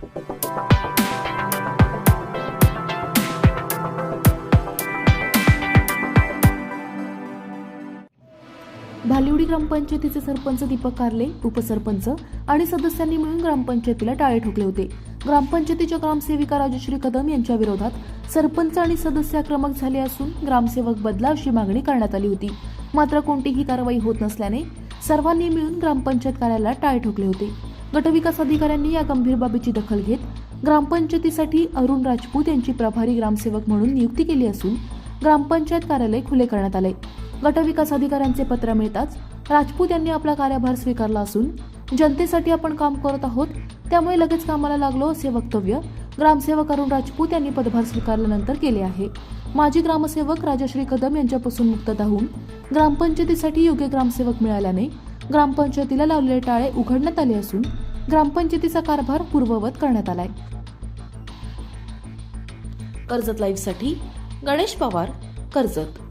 भालिवडी ग्रामपंचायतीचे सरपंच दीपक कारले उपसरपंच आणि सदस्यांनी मिळून ग्रामपंचायतीला टाळे ठोकले होते. ग्रामपंचायतीच्या ग्रामसेविका राजश्री कदम यांच्या विरोधात सरपंच आणि सदस्य आक्रमक झाले असून ग्रामसेवक बदला अशी मागणी करण्यात आली होती. मात्र कोणतीही कारवाई होत नसल्याने सर्वांनी मिळून ग्रामपंचायत कार्यालयाला टाळे ठोकले होते. गटविकास अधिकाऱ्यांनी या गंभीर बाबीची दखल घेत ग्रामपंचायतीसाठी अरुण राजपूत यांची प्रभारी ग्रामसेवक म्हणून नियुक्ती केली असून ग्रामपंचायत कार्यालय खुले करण्यात आले. गटविकास अधिकाऱ्यांचे पत्र मिळताच राजपूत यांनी आपला कार्यभार स्वीकारला असून जनतेसाठी आपण काम करत आहोत त्यामुळे लगेच कामाला लागलो असे वक्तव्य ग्रामसेवक अरुण राजपूत यांनी पदभार स्वीकारल्यानंतर केले आहे. माजी ग्रामसेवक राजश्री कदम यांच्यापासून मुक्तता होऊन ग्रामपंचायतीसाठी योग्य ग्रामसेवक मिळाल्याने ग्रामपंचायतीला लावलेले टाळे उघडण्यात आले असून ग्रामपंचायतीचा कारभार पूर्ववत करण्यात आलाय. कर्जत लाईव्हसाठी गणेश पवार कर्जत